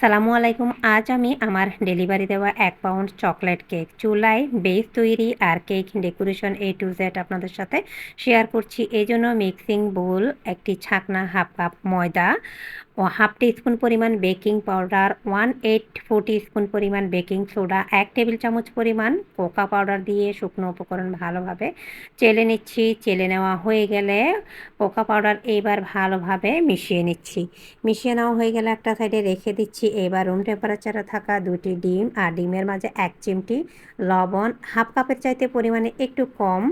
সালামু আলাইকুম। আজ আমি আমার ডেলিভারি দেওয়া এক পাউন্ড চকলেট কেক, চুলায় বেস তৈরি আর cake decoration A to Z আপনাদের সাথে শেয়ার করছি। এই জন্য মিক্সিং বোল, একটি ছাকনা হাফ কাপ ময়দা ও হাফ স্পুন পরিমাণ baking powder, one eight four spoon পরিমাণ বেকিং সোডা, এক টেবিল চামচ পরিমাণ কোকা পাউডার দিয়ে শুকনো উপকরণ ভালোভাবে চেলে নিচ্ছি। চেলে নেওয়া হয়ে গেলে কোকা পাউডার এবার ভালোভাবে মিশিয়ে নিচ্ছি। মিশিয়ে নেওয়া হয়ে গেলে একটা সাইডে রেখে দিচ্ছি এবার রুম টেম্পারেচারে থাকা দুটি ডিম আর ডিমের মাঝে এক চিমটি লবণ হাফ কাপের চাইতে পরিমাণে একটু কম।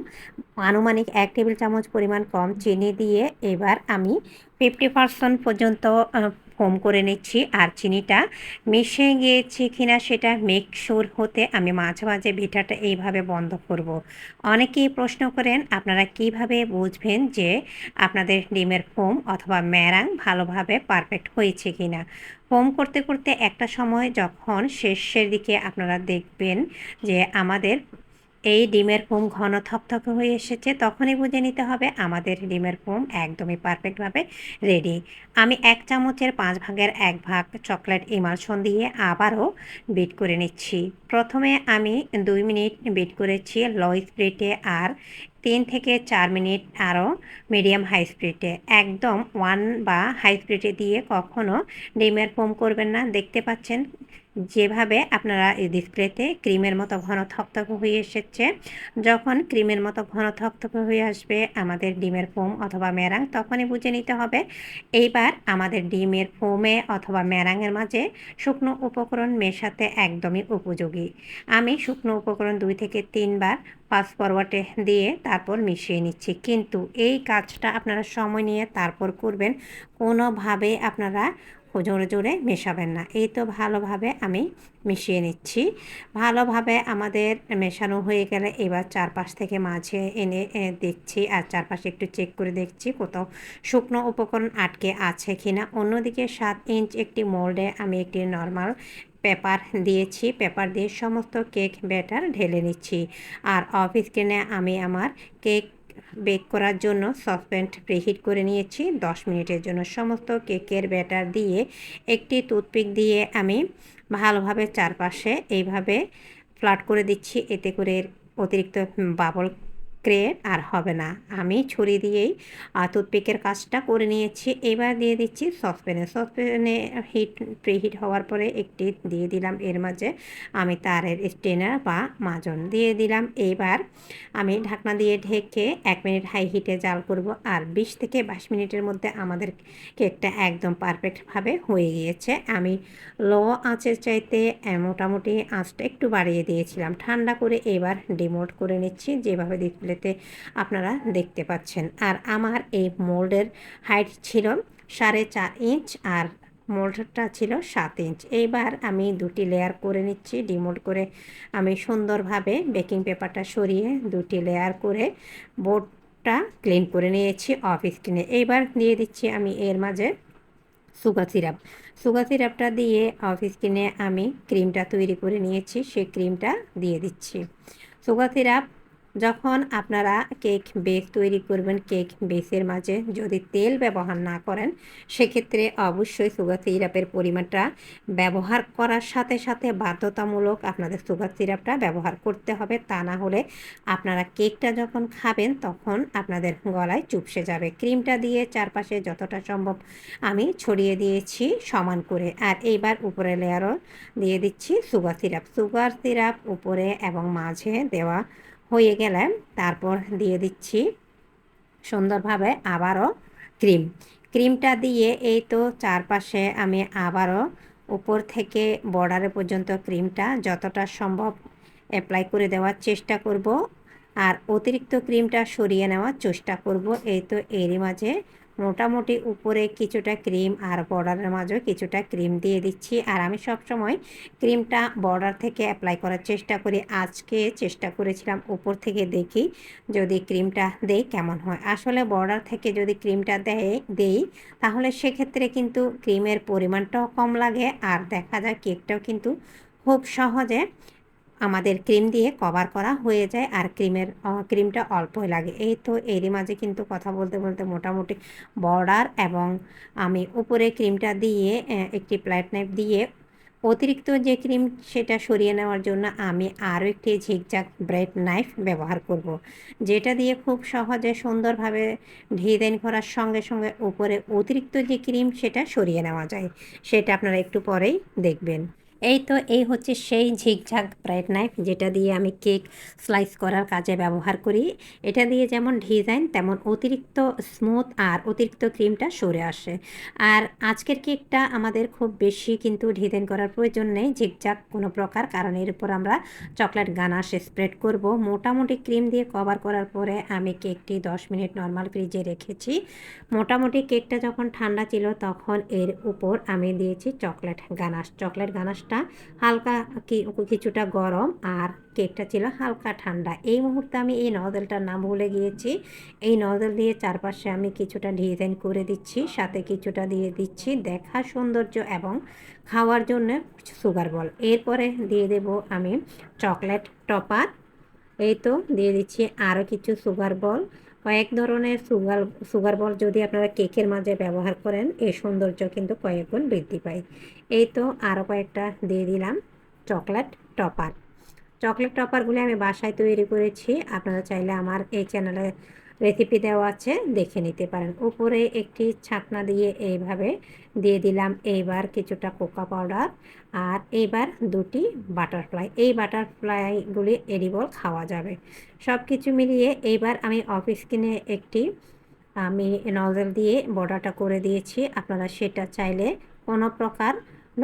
আনুমানিক এক টেবিল চামচ পরিমাণ কম চিনি দিয়ে এবার আমি ফিফটি পার্সেন্ট পর্যন্ত ফোম করে নিচ্ছি আর চিনিটা মিশে গিয়েছে কিনা সেটা মেকশোর হতে আমি মাঝে মাঝে ভিটাটা এইভাবে বন্ধ করব। অনেকেই প্রশ্ন করেন, আপনারা কীভাবে বুঝবেন যে আপনাদের ডিমের ফোম অথবা ম্যারাং ভালোভাবে পারফেক্ট হয়েছে কিনা ফোম করতে করতে একটা সময় যখন শেষের দিকে আপনারা দেখবেন যে আমাদের এই ডিমের ফোম ঘন থকথকে হয়ে এসেছে, তখনই বুঝে নিতে হবে আমাদের ডিমের ফোম একদমই পারফেক্টভাবে রেডি। আমি এক চামচের পাঁচ ভাগের এক ভাগ চকলেট ইমালশন দিয়ে আবারও বিট করে নিচ্ছি। প্রথমে আমি দুই মিনিট বিট করেছি লো স্প্রিটে আর তিন থেকে চার মিনিট আরও মিডিয়াম হাই স্পিডে একদম ওয়ান বা হাই স্পিডে দিয়ে কখনও ডিমের ফোম করবেন না। দেখতে পাচ্ছেন যেভাবে আপনারা এই ডিসপ্লেতে ক্রিমের মতো ঘন থকথকে হয়ে এসেছে। যখন ক্রিমের মতো ঘন থকথকে হয়ে আসবে আমাদের ডিমের ফোম অথবা ম্যারাং তখনই বুঝে নিতে হবে। এইবার আমাদের ডিমের ফোমে অথবা ম্যারাঙের মাঝে শুকনো উপকরণ মেশাতে একদমই উপযোগী। আমি শুকনো উপকরণ দুই থেকে তিনবার পাঁচ পরোয়াটে দিয়ে তারপর মিশিয়ে নিচ্ছি। কিন্তু এই কাজটা আপনারা সময় নিয়ে তারপর করবেন, কোনোভাবে আপনারা জোরে জোরে মেশাবেন না। এই তো ভালোভাবে আমি মিশিয়ে নিচ্ছি। ভালোভাবে আমাদের মেশানো হয়ে গেলে এবার চারপাশ থেকে মাঝে এনে দেখছি আর চারপাশে একটু চেক করে দেখছি কোথাও শুকনো উপকরণ আটকে আছে কিনা। অন্যদিকে সাত ইঞ্চ একটি মোল্ডে আমি একটি নর্মাল পেপার দিয়েছি, পেপার দিয়ে সমস্ত কেক ব্যাটার ঢেলে নিচ্ছি। আর অফ স্ক্রিনে আমি আমার কেক বেক করার জন্য সসপ্যান প্রিহিট করে নিয়েছি। দশ মিনিটের জন্য সমস্ত কেকের ব্যাটার দিয়ে একটি টুথপিক দিয়ে আমি ভালোভাবে চারপাশে এইভাবে ফ্লাট করে দিচ্ছি। এতে করে অতিরিক্ত বাবল ক্রিয়েট আর হবে না। আমি ছুরি দিয়েই টুথপিকের কাজটা করে নিয়েছি। এবার দিয়ে দিচ্ছি সসপ্যানে সসপ্যানে হিট প্রিহিট হওয়ার পরে একটি দিয়ে দিলাম। এর মাঝে আমি তারের স্টেনার বা মাজন দিয়ে দিলাম। এবার আমি ঢাকনা দিয়ে ঢেকে এক মিনিট হাই হিটে জাল করব। আর বিশ থেকে বাইশ মিনিটের মধ্যে আমাদের কেকটা একদম পারফেক্টভাবে হয়ে গিয়েছে। আমি লো আঁচের চাইতে মোটামুটি আঁচটা একটু বাড়িয়ে দিয়েছিলাম। ঠান্ডা করে এবার ডিমোট করে নিচ্ছি। যেভাবে ডিসপ্লে ডিসপ্লেতে আপনারা দেখতে পাচ্ছেন। আর আমার এই মোল্ডের হাইট ছিল সাড়ে চার ইঞ্চ আর মোল্ডটা ছিল সাত ইঞ্চ। এইবার আমি দুটি লেয়ার করে নিচ্ছি ডিমোল্ড করে আমি সুন্দরভাবে বেকিং পেপারটা সরিয়ে দুটি লেয়ার করে বোর্ডটা ক্লিন করে নিয়েছি অফ স্ক্রিনে এইবার দিয়ে দিচ্ছি আমি এর মাঝে সুগার সিরাপ সুগার সিরাপটা দিয়ে অফ স্ক্রিনে আমি ক্রিমটা তৈরি করে নিয়েছি, সেই ক্রিমটা দিয়ে দিচ্ছি। সুগার সিরাপ যখন আপনারা কেক বেস তৈরি করবেন, কেক বেসের মাঝে যদি তেল ব্যবহার না করেন, সেক্ষেত্রে অবশ্যই সুগার সিরাপের পরিমাণটা ব্যবহার করার সাথে সাথে বাধ্যতামূলক আপনাদের সুগার সিরাপটা ব্যবহার করতে হবে। তা না হলে আপনারা কেকটা যখন খাবেন, তখন আপনাদের গলায় চুপসে যাবে। ক্রিমটা দিয়ে চারপাশে যতটা সম্ভব আমি ছড়িয়ে দিয়েছি সমান করে। আর এইবার উপরে লেয়ারও দিয়ে দিচ্ছি সুগার সিরাপ। সুগার সিরাপ উপরে এবং মাঝে দেওয়া হয়ে গেলে তারপর দিয়ে দিচ্ছি সুন্দরভাবে আবারও ক্রিম। ক্রিমটা দিয়ে এই তো চারপাশে আমি আবারও উপর থেকে বর্ডারে পর্যন্ত ক্রিমটা যতটা সম্ভব অ্যাপ্লাই করে দেওয়ার চেষ্টা করব। আর অতিরিক্ত ক্রিমটা সরিয়ে নেওয়ার চেষ্টা করব। এই তো এরই মাঝে মোটামুটি উপরে কিছুটা ক্রিম আর বর্ডারের মাঝেও কিছুটা ক্রিম দিয়ে দিচ্ছি। আর আমি সব সময় ক্রিমটা বর্ডার থেকে অ্যাপ্লাই করার চেষ্টা করি। আজকে চেষ্টা করেছিলাম উপর থেকে দেখি যদি ক্রিমটা দেই কেমন হয়। আসলে বর্ডার থেকে যদি ক্রিমটা দেয়, দেই, তাহলে সেক্ষেত্রে কিন্তু ক্রিমের পরিমাণটাও কম লাগে। আর দেখা যায় কেকটাও কিন্তু খুব সহজে আমাদের ক্রিম দিয়ে কভার করা হয়ে যায় আর ক্রিমের ক্রিমটা অল্পই লাগে এই তো এরই মাঝে কিন্তু কথা বলতে বলতে মোটামুটি বর্ডার এবং আমি উপরে ক্রিমটা দিয়ে একটি প্ল্যাট নাইফ দিয়ে অতিরিক্ত যে ক্রিম সেটা সরিয়ে নেওয়ার জন্য আমি আরও একটি ঝিকঝাক ব্রেড নাইফ ব্যবহার করব। যেটা দিয়ে খুব সহজে সুন্দরভাবে ডিজাইন করার সঙ্গে সঙ্গে উপরে অতিরিক্ত যে ক্রিম সেটা সরিয়ে নেওয়া যায় সেটা আপনারা একটু পরেই দেখবেন এই তো, এই হচ্ছে সেই ঝিকঝাক ব্রাইট নাইফ, যেটা দিয়ে আমি কেক স্লাইস করার কাজে ব্যবহার করি। এটা দিয়ে যেমন ডিজাইন, তেমন অতিরিক্ত স্মুথ আর অতিরিক্ত ক্রিমটা সরে আসে। আর আজকের কেকটা আমাদের খুব বেশি কিন্তু ডিজাইন করার প্রয়োজন নেই, ঝিকঝাক কোনো প্রকার, কারণ এর উপর আমরা চকলেট গানাশ স্প্রেড করব। মোটামুটি ক্রিম দিয়ে কভার করার পরে আমি কেকটি দশ মিনিট নর্মাল ফ্রিজে রেখেছি। মোটামুটি কেকটা যখন ঠান্ডা ছিল, তখন এর উপর আমি দিয়েছি চকলেট গানাশ। চকলেট গানাশ কেকটা হালকা কিছুটা গরম আর কেকটা ছিল হালকা ঠান্ডা। এই মুহূর্তে আমি এই নজেলটার নাম ভুলে গিয়েছি। এই নজেল দিয়ে চারপাশে আমি কিছুটা ডিজাইন করে দিচ্ছি, সাথে কিছুটা দিয়ে দিচ্ছি দেখা সৌন্দর্য এবং খাওয়ার জন্য সুগার বল এরপরে দিয়ে দেব আমি চকলেট টপার এই তো দিয়ে দিচ্ছি আরও কিছু সুগার বল কয়েক ধরনের সুগার সুগার বল যদি আপনারা কেকের মাঝে ব্যবহার করেন এই সৌন্দর্য কিন্তু কয়েক গুণ বৃদ্ধি পায়। এই তো আরও কয়েকটা দিয়ে দিলাম। Chocolate topper. চকলেট টপারগুলি আমি বাসায় তৈরি করেছি। আপনারা চাইলে আমার এই চ্যানেলে রেসিপি দেওয়া আছে, দেখে নিতে পারেন। উপরে একটি ছাকনা দিয়ে এইভাবে দিয়ে দিলাম। এইবার কিছুটা কোকা পাউডার আর এইবার দুটি বাটারফ্লাই। এই বাটারফ্লাইগুলি এডিবল খাওয়া যাবে। সব কিছু মিলিয়ে এইবার আমি অফিস কিনে একটি আমি নজল দিয়ে বর্ডারটা করে দিয়েছি। আপনারা সেটা চাইলে কোনো প্রকার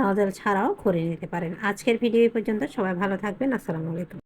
নজল ছাড়াও করে নিতে পারেন। আজকের ভিডিও পর্যন্ত। সবাই ভালো থাকবেন। আসসালামু আলাইকুম।